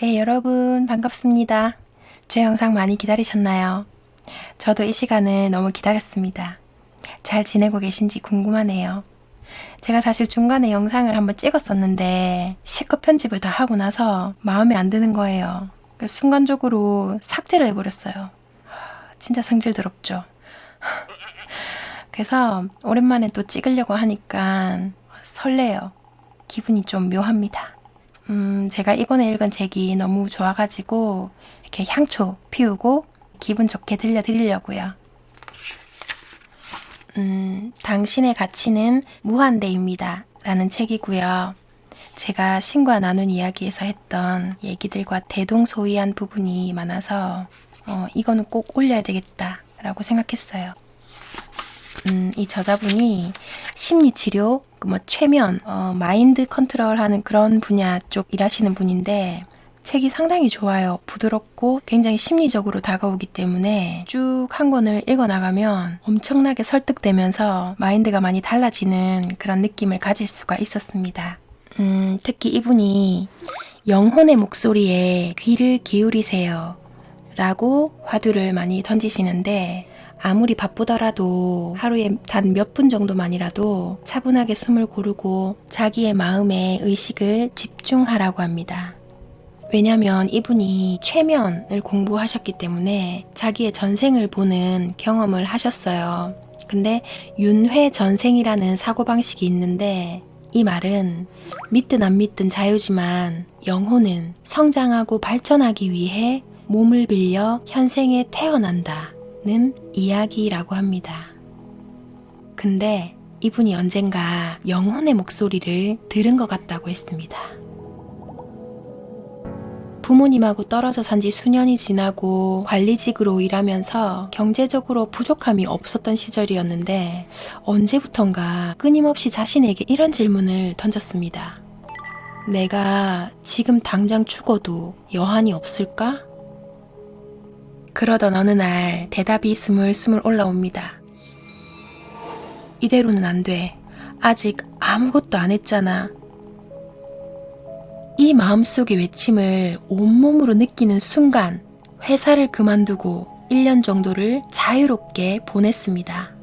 네, 여러분 반갑습니다. 제 영상 많이 기다리셨나요? 저도 이 시간을 너무 기다렸습니다. 잘 지내고 계신지 궁금하네요. 제가 사실 중간에 영상을 한번 찍었었는데 실컷 편집을 다 하고 나서 마음에 안 드는 거예요. 순간적으로 삭제를 해버렸어요. 하, 진짜 성질더럽죠. 그래서 오랜만에 또 찍으려고 하니까 설레요. 기분이 좀 묘합니다. 음, 제가 이번에 읽은 책이 너무 좋아가지고 이렇게 향초 피우고 기분 좋게 들려드리려고요. 음, 당신의 가치는 무한대입니다. 라는 책이고요. 제가 신과 나눈 이야기에서 했던 얘기들과 대동소이한 부분이 많아서 어, 이거는 꼭 올려야 되겠다. 라고 생각했어요. 음, 이 저자분이 심리치료, 그뭐 최면, 어, 마인드 컨트롤하는 그런 분야 쪽 일하시는 분인데 책이 상당히 좋아요. 부드럽고 굉장히 심리적으로 다가오기 때문에 쭉 한 권을 읽어 나가면 엄청나게 설득되면서 마인드가 많이 달라지는 그런 느낌을 가질 수가 있었습니다. 음, 특히 이분이 영혼의 목소리에 귀를 기울이세요. 라고 화두를 많이 던지시는데 아무리 바쁘더라도 하루에 단 몇 분 정도만이라도 차분하게 숨을 고르고 자기의 마음에 의식을 집중하라고 합니다. 왜냐면 이분이 최면을 공부하셨기 때문에 자기의 전생을 보는 경험을 하셨어요. 근데 윤회 전생이라는 사고방식이 있는데 이 말은 믿든 안 믿든 자유지만 영혼은 성장하고 발전하기 위해 몸을 빌려 현생에 태어난다. 는 이야기라고 합니다. 근데 이분이 언젠가 영혼의 목소리를 들은 것 같다고 했습니다. 부모님하고 떨어져 산 지 수년이 지나고 관리직으로 일하면서 경제적으로 부족함이 없었던 시절이었는데 언제부턴가 끊임없이 자신에게 이런 질문을 던졌습니다. 내가 지금 당장 죽어도 여한이 없을까? 그러던 어느 날 대답이 스물스물 올라옵니다. 이대로는 안 돼. 아직 아무것도 안 했잖아. 이 마음속의 외침을 온몸으로 느끼는 순간 회사를 그만두고 1년 정도를 자유롭게 보냈습니다.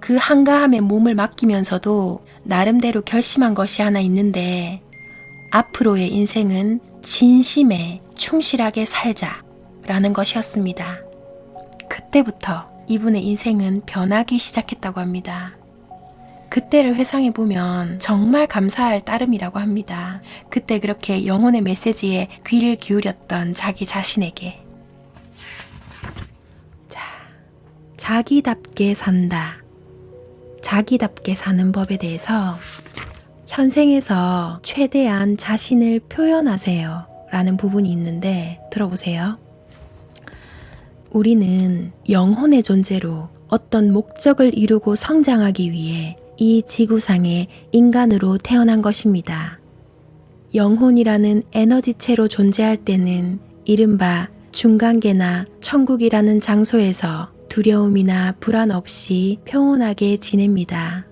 그 한가함에 몸을 맡기면서도 나름대로 결심한 것이 하나 있는데 앞으로의 인생은 진심에 충실하게 살자. 라는 것이었습니다. 그때부터 이분의 인생은 변하기 시작했다고 합니다. 그때를 회상해 보면 정말 감사할 따름이라고 합니다. 그때 그렇게 영혼의 메시지에 귀를 기울였던 자기 자신에게. 자, 자기답게 산다. 자기답게 사는 법에 대해서 현생에서 최대한 자신을 표현하세요. 라는 부분이 있는데 들어보세요. 우리는 영혼의 존재로 어떤 목적을 이루고 성장하기 위해 이 지구상에 인간으로 태어난 것입니다. 영혼이라는 에너지체로 존재할 때는 이른바 중간계나 천국이라는 장소에서 두려움이나 불안 없이 평온하게 지냅니다.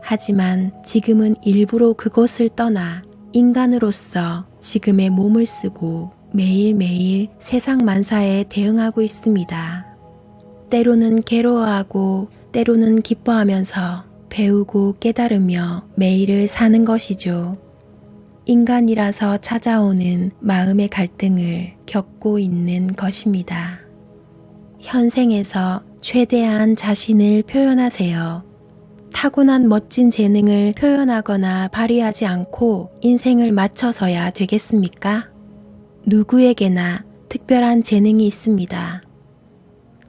하지만 지금은 일부러 그곳을 떠나 인간으로서 지금의 몸을 쓰고 매일매일 세상 만사에 대응하고 있습니다. 때로는 괴로워하고 때로는 기뻐하면서 배우고 깨달으며 매일을 사는 것이죠. 인간이라서 찾아오는 마음의 갈등을 겪고 있는 것입니다. 현생에서 최대한 자신을 표현하세요. 타고난 멋진 재능을 표현하거나 발휘하지 않고 인생을 맞춰서야 되겠습니까? 누구에게나 특별한 재능이 있습니다.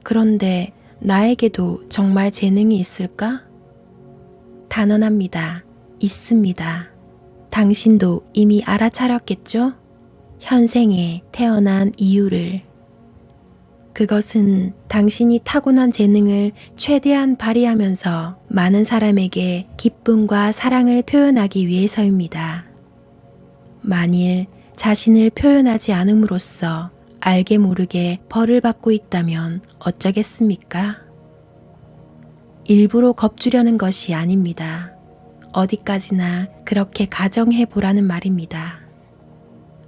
그런데 나에게도 정말 재능이 있을까? 단언합니다. 있습니다. 당신도 이미 알아차렸겠죠? 현생에 태어난 이유를. 그것은 당신이 타고난 재능을 최대한 발휘하면서 많은 사람에게 기쁨과 사랑을 표현하기 위해서입니다. 만일 자신을 표현하지 않음으로써 알게 모르게 벌을 받고 있다면 어쩌겠습니까? 일부러 겁주려는 것이 아닙니다. 어디까지나 그렇게 가정해 보라는 말입니다.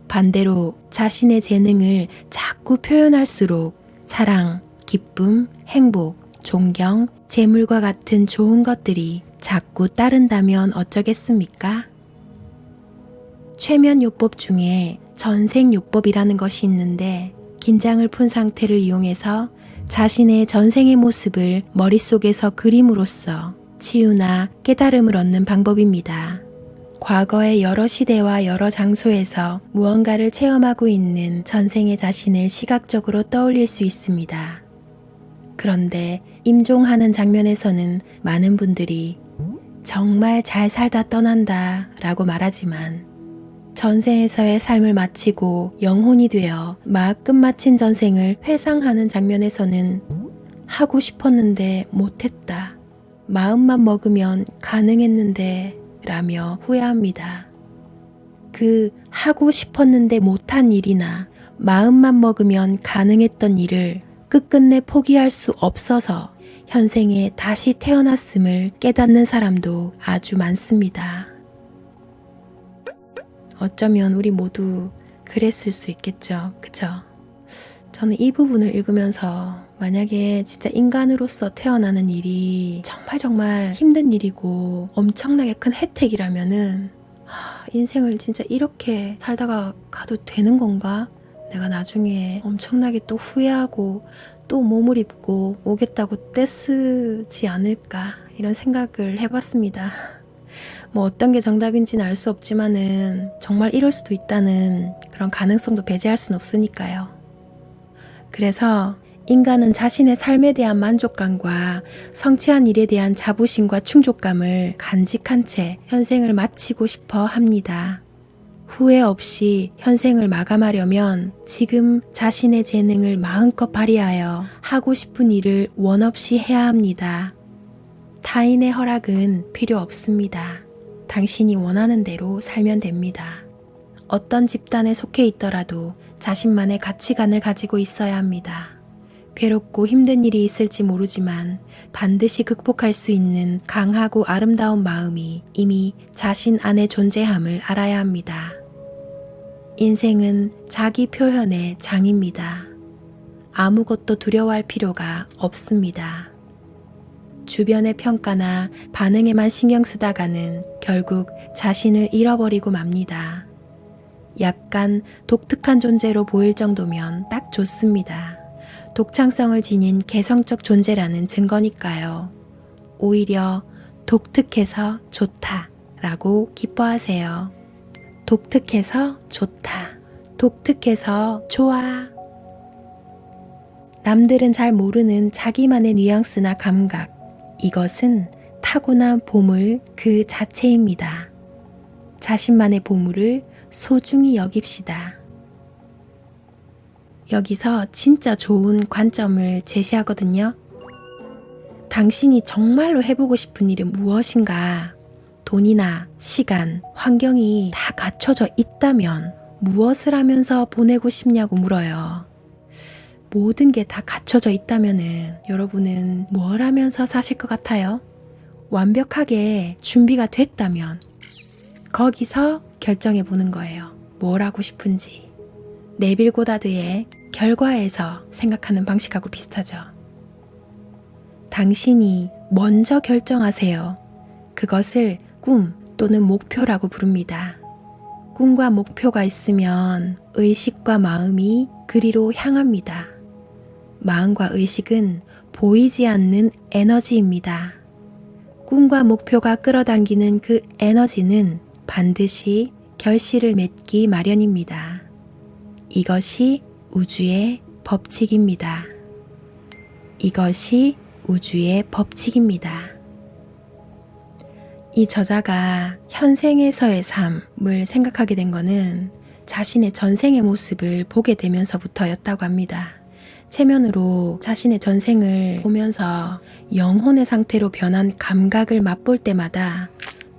반대로 자신의 재능을 자꾸 표현할수록 사랑, 기쁨, 행복, 존경, 재물과 같은 좋은 것들이 자꾸 따른다면 어쩌겠습니까? 최면요법 중에 전생요법이라는 것이 있는데 긴장을 푼 상태를 이용해서 자신의 전생의 모습을 머릿속에서 그림으로써 치유나 깨달음을 얻는 방법입니다. 과거의 여러 시대와 여러 장소에서 무언가를 체험하고 있는 전생의 자신을 시각적으로 떠올릴 수 있습니다. 그런데 임종하는 장면에서는 많은 분들이 정말 잘 살다 떠난다 라고 말하지만 전생에서의 삶을 마치고 영혼이 되어 막 끝마친 전생을 회상하는 장면에서는 하고 싶었는데 못했다. 마음만 먹으면 가능했는데 라며 후회합니다. 그 하고 싶었는데 못한 일이나 마음만 먹으면 가능했던 일을 끝끝내 포기할 수 없어서 현생에 다시 태어났음을 깨닫는 사람도 아주 많습니다. 어쩌면 우리 모두 그랬을 수 있겠죠. 그쵸? 저는 이 부분을 읽으면서 만약에 진짜 인간으로서 태어나는 일이 정말 정말 힘든 일이고 엄청나게 큰 혜택이라면은 하, 인생을 진짜 이렇게 살다가 가도 되는 건가? 내가 나중에 엄청나게 또 후회하고 또 몸을 입고 오겠다고 떼쓰지 않을까 이런 생각을 해봤습니다. 뭐 어떤 게 정답인지는 알 수 없지만은 정말 이럴 수도 있다는 그런 가능성도 배제할 수는 없으니까요. 그래서 인간은 자신의 삶에 대한 만족감과 성취한 일에 대한 자부심과 충족감을 간직한 채 현생을 마치고 싶어 합니다. 후회 없이 현생을 마감하려면 지금 자신의 재능을 마음껏 발휘하여 하고 싶은 일을 원 없이 해야 합니다. 타인의 허락은 필요 없습니다. 당신이 원하는 대로 살면 됩니다. 어떤 집단에 속해 있더라도 자신만의 가치관을 가지고 있어야 합니다. 괴롭고 힘든 일이 있을지 모르지만 반드시 극복할 수 있는 강하고 아름다운 마음이 이미 자신 안에 존재함을 알아야 합니다. 인생은 자기 표현의 장입니다. 아무것도 두려워할 필요가 없습니다. 주변의 평가나 반응에만 신경 쓰다가는 결국 자신을 잃어버리고 맙니다. 약간 독특한 존재로 보일 정도면 딱 좋습니다. 독창성을 지닌 개성적 존재라는 증거니까요. 오히려 독특해서 좋다 라고 기뻐하세요. 독특해서 좋다. 독특해서 좋아. 남들은 잘 모르는 자기만의 뉘앙스나 감각. 이것은 타고난 보물 그 자체입니다. 자신만의 보물을 소중히 여깁시다. 여기서 진짜 좋은 관점을 제시하거든요. 당신이 정말로 해보고 싶은 일은 무엇인가? 돈이나 시간, 환경이 다 갖춰져 있다면 무엇을 하면서 보내고 싶냐고 물어요. 모든 게 다 갖춰져 있다면은 여러분은 뭘 하면서 사실 것 같아요? 완벽하게 준비가 됐다면 거기서 결정해 보는 거예요. 뭘 하고 싶은지. 네빌 고다드의 결과에서 생각하는 방식하고 비슷하죠. 당신이 먼저 결정하세요. 그것을 꿈 또는 목표라고 부릅니다. 꿈과 목표가 있으면 의식과 마음이 그리로 향합니다. 마음과 의식은 보이지 않는 에너지입니다. 꿈과 목표가 끌어당기는 그 에너지는 반드시 결실을 맺기 마련입니다. 이것이 우주의 법칙입니다. 이것이 우주의 법칙입니다. 이 저자가 현생에서의 삶을 생각하게 된 것은 자신의 전생의 모습을 보게 되면서부터였다고 합니다. 체면으로 자신의 전생을 보면서 영혼의 상태로 변한 감각을 맛볼 때마다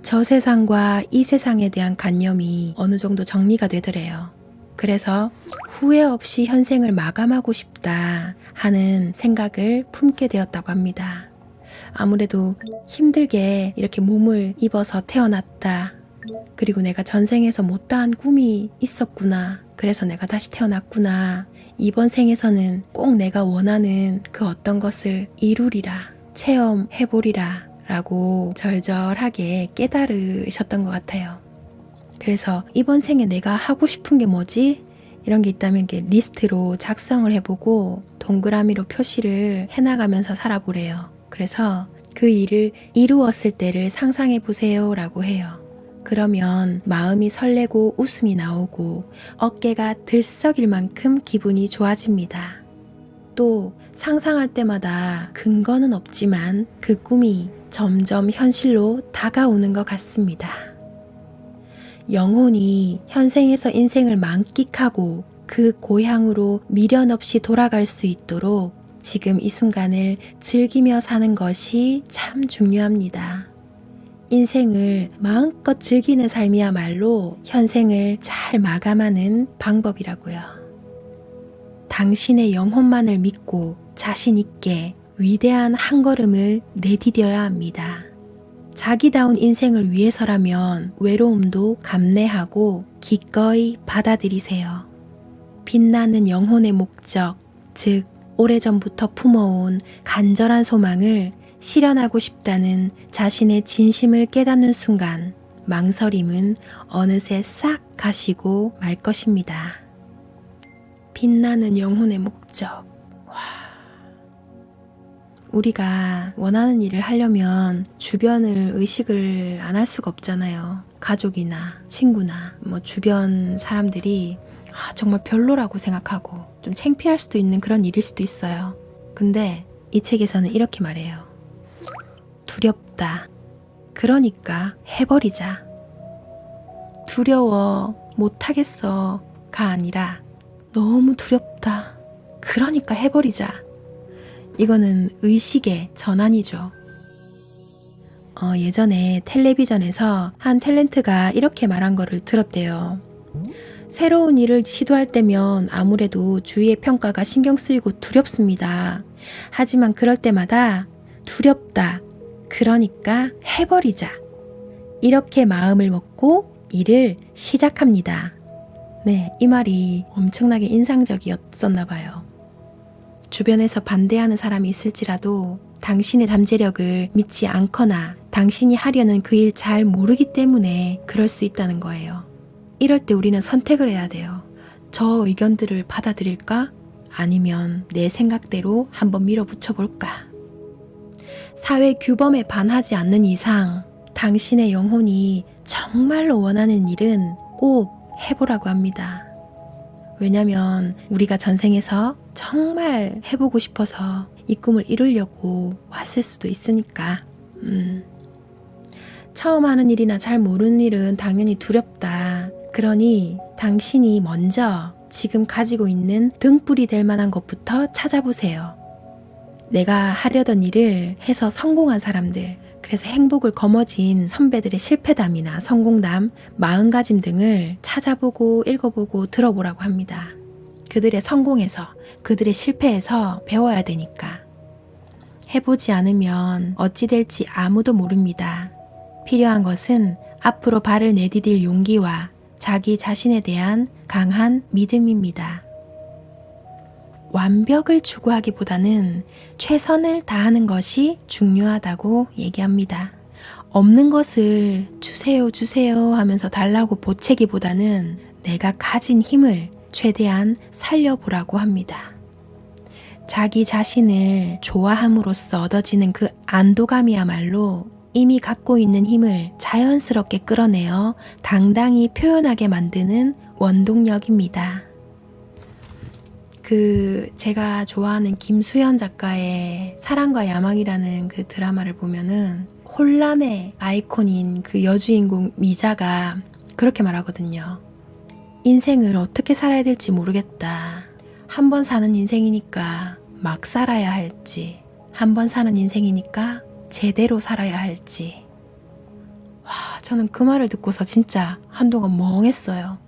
저 세상과 이 세상에 대한 관념이 어느 정도 정리가 되더래요. 그래서 후회 없이 현생을 마감하고 싶다 하는 생각을 품게 되었다고 합니다. 아무래도 힘들게 이렇게 몸을 입어서 태어났다. 그리고 내가 전생에서 못다한 꿈이 있었구나. 그래서 내가 다시 태어났구나. 이번 생에서는 꼭 내가 원하는 그 어떤 것을 이루리라. 체험해보리라. 라고 절절하게 깨달으셨던 것 같아요. 그래서 이번 생에 내가 하고 싶은 게 뭐지? 이런 게 있다면 이렇게 리스트로 작성을 해보고 동그라미로 표시를 해나가면서 살아보래요. 그래서 그 일을 이루었을 때를 상상해 보세요 라고 해요. 그러면 마음이 설레고 웃음이 나오고 어깨가 들썩일 만큼 기분이 좋아집니다. 또 상상할 때마다 근거는 없지만 그 꿈이 점점 현실로 다가오는 것 같습니다. 영혼이 현생에서 인생을 만끽하고 그 고향으로 미련 없이 돌아갈 수 있도록 지금 이 순간을 즐기며 사는 것이 참 중요합니다. 인생을 마음껏 즐기는 삶이야말로 현생을 잘 마감하는 방법이라고요. 당신의 영혼만을 믿고 자신 있게 위대한 한 걸음을 내디뎌야 합니다. 자기다운 인생을 위해서라면 외로움도 감내하고 기꺼이 받아들이세요. 빛나는 영혼의 목적, 즉, 오래전부터 품어온 간절한 소망을 실현하고 싶다는 자신의 진심을 깨닫는 순간, 망설임은 어느새 싹 가시고 말 것입니다. 빛나는 영혼의 목적. 우리가 원하는 일을 하려면 주변을 의식을 안 할 수가 없잖아요. 가족이나 친구나 뭐 주변 사람들이 아, 정말 별로라고 생각하고 좀 창피할 수도 있는 그런 일일 수도 있어요. 근데 이 책에서는 이렇게 말해요. 두렵다. 그러니까 해버리자. 두려워. 못하겠어. 가 아니라 너무 두렵다. 그러니까 해버리자. 이거는 의식의 전환이죠. 어, 예전에 텔레비전에서 한 탤런트가 이렇게 말한 거를 들었대요. 새로운 일을 시도할 때면 아무래도 주위의 평가가 신경 쓰이고 두렵습니다. 하지만 그럴 때마다 두렵다. 그러니까 해버리자. 이렇게 마음을 먹고 일을 시작합니다. 네, 이 말이 엄청나게 인상적이었었나 봐요. 주변에서 반대하는 사람이 있을지라도 당신의 잠재력을 믿지 않거나 당신이 하려는 그 일 잘 모르기 때문에 그럴 수 있다는 거예요. 이럴 때 우리는 선택을 해야 돼요. 저 의견들을 받아들일까? 아니면 내 생각대로 한번 밀어붙여 볼까? 사회 규범에 반하지 않는 이상 당신의 영혼이 정말로 원하는 일은 꼭 해보라고 합니다. 왜냐면 우리가 전생에서 정말 해보고 싶어서 이 꿈을 이루려고 왔을 수도 있으니까. 음. 처음 하는 일이나 잘 모르는 일은 당연히 두렵다. 그러니 당신이 먼저 지금 가지고 있는 등불이 될 만한 것부터 찾아보세요. 내가 하려던 일을 해서 성공한 사람들, 그래서 행복을 거머쥔 선배들의 실패담이나 성공담, 마음가짐 등을 찾아보고 읽어보고 들어보라고 합니다. 그들의 성공에서, 그들의 실패에서 배워야 되니까. 해보지 않으면 어찌 될지 아무도 모릅니다. 필요한 것은 앞으로 발을 내디딜 용기와 자기 자신에 대한 강한 믿음입니다. 완벽을 추구하기보다는 최선을 다하는 것이 중요하다고 얘기합니다. 없는 것을 주세요, 주세요 하면서 달라고 보채기보다는 내가 가진 힘을 최대한 살려보라고 합니다. 자기 자신을 좋아함으로써 얻어지는 그 안도감이야말로 이미 갖고 있는 힘을 자연스럽게 끌어내어 당당히 표현하게 만드는 원동력입니다. 그 제가 좋아하는 김수현 작가의 사랑과 야망이라는 그 드라마를 보면은 혼란의 아이콘인 그 여주인공 미자가 그렇게 말하거든요. 인생을 어떻게 살아야 될지 모르겠다. 한 번 사는 인생이니까 막 살아야 할지, 한 번 사는 인생이니까 제대로 살아야 할지. 와, 저는 그 말을 듣고서 진짜 한동안 멍했어요.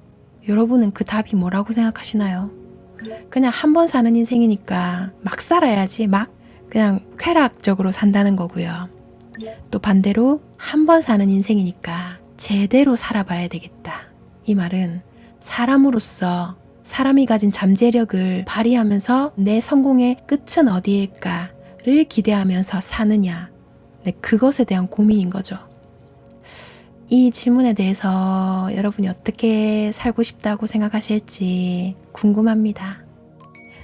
여러분은 그 답이 뭐라고 생각하시나요? 그냥 한 번 사는 인생이니까 막 살아야지, 막 그냥 쾌락적으로 산다는 거고요. 또 반대로 한 번 사는 인생이니까 제대로 살아봐야 되겠다. 이 말은 사람으로서 사람이 가진 잠재력을 발휘하면서 내 성공의 끝은 어디일까를 기대하면서 사느냐. 네, 그것에 대한 고민인 거죠. 이 질문에 대해서 여러분이 어떻게 살고 싶다고 생각하실지 궁금합니다.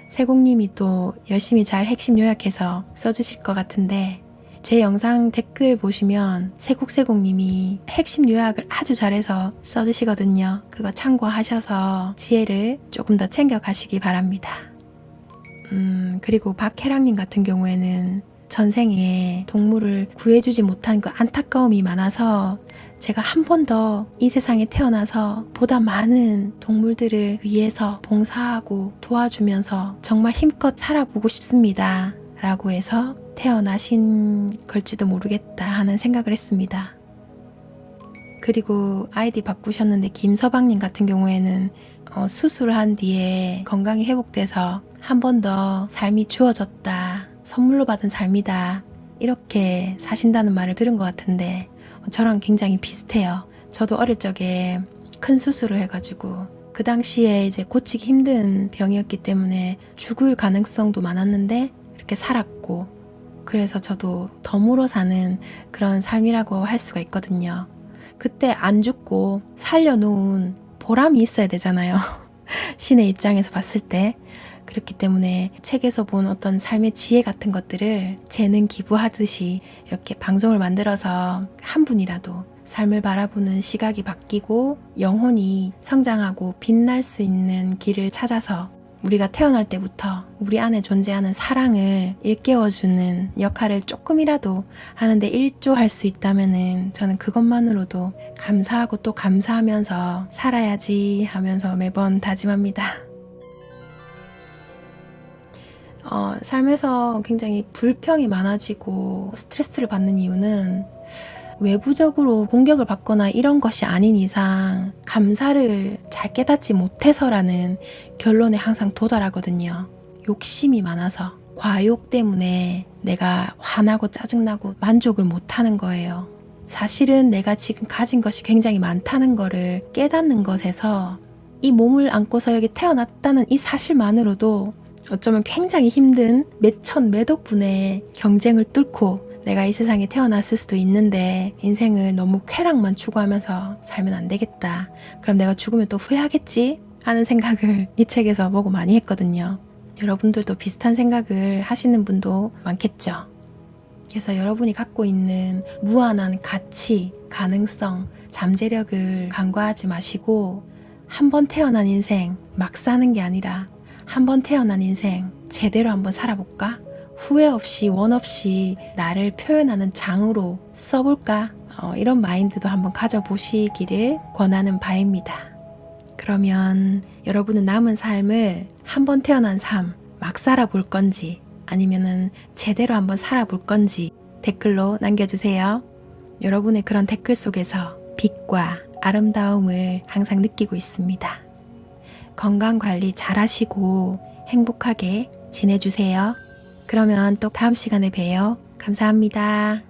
세공님이 또 열심히 잘 핵심 요약해서 써주실 것 같은데 제 영상 댓글 보시면 세곡세곡님이 핵심 요약을 아주 잘해서 써주시거든요. 그거 참고하셔서 지혜를 조금 더 챙겨가시기 바랍니다. 음, 그리고 박혜랑님 같은 경우에는 전생에 동물을 구해주지 못한 그 안타까움이 많아서 제가 한 번 더 이 세상에 태어나서 보다 많은 동물들을 위해서 봉사하고 도와주면서 정말 힘껏 살아보고 싶습니다. 라고 해서 태어나신 걸지도 모르겠다 하는 생각을 했습니다. 그리고 아이디 바꾸셨는데 김서방님 같은 경우에는 어, 수술한 뒤에 건강이 회복돼서 한 번 더 삶이 주어졌다. 선물로 받은 삶이다. 이렇게 사신다는 말을 들은 것 같은데 저랑 굉장히 비슷해요. 저도 어릴 적에 큰 수술을 해가지고 그 당시에 이제 고치기 힘든 병이었기 때문에 죽을 가능성도 많았는데 이렇게 살았고 그래서 저도 덤으로 사는 그런 삶이라고 할 수가 있거든요. 그때 안 죽고 살려놓은 보람이 있어야 되잖아요. 신의 입장에서 봤을 때. 그렇기 때문에 책에서 본 어떤 삶의 지혜 같은 것들을 재능 기부하듯이 이렇게 방송을 만들어서 한 분이라도 삶을 바라보는 시각이 바뀌고 영혼이 성장하고 빛날 수 있는 길을 찾아서 우리가 태어날 때부터 우리 안에 존재하는 사랑을 일깨워주는 역할을 조금이라도 하는데 일조할 수 있다면은 저는 그것만으로도 감사하고 또 감사하면서 살아야지 하면서 매번 다짐합니다. 어, 삶에서 굉장히 불평이 많아지고 스트레스를 받는 이유는 외부적으로 공격을 받거나 이런 것이 아닌 이상 감사를 잘 깨닫지 못해서라는 결론에 항상 도달하거든요. 욕심이 많아서 과욕 때문에 내가 화나고 짜증나고 만족을 못하는 거예요. 사실은 내가 지금 가진 것이 굉장히 많다는 거를 깨닫는 것에서 이 몸을 안고서 여기 태어났다는 이 사실만으로도 어쩌면 굉장히 힘든 몇천 몇억 분의 경쟁을 뚫고 내가 이 세상에 태어났을 수도 있는데 인생을 너무 쾌락만 추구하면서 살면 안 되겠다. 그럼 내가 죽으면 또 후회하겠지? 하는 생각을 이 책에서 보고 많이 했거든요. 여러분들도 비슷한 생각을 하시는 분도 많겠죠. 그래서 여러분이 갖고 있는 무한한 가치, 가능성, 잠재력을 간과하지 마시고 한 번 태어난 인생 막 사는 게 아니라 한번 태어난 인생 제대로 한번 살아볼까? 후회 없이 원 없이 나를 표현하는 장으로 써볼까? 어, 이런 마인드도 한번 가져보시기를 권하는 바입니다. 그러면 여러분은 남은 삶을 한번 태어난 삶 막 살아볼 건지 아니면은 제대로 한번 살아볼 건지 댓글로 남겨주세요. 여러분의 그런 댓글 속에서 빛과 아름다움을 항상 느끼고 있습니다. 건강 관리 잘 하시고 행복하게 지내주세요. 그러면 또 다음 시간에 봬요. 감사합니다.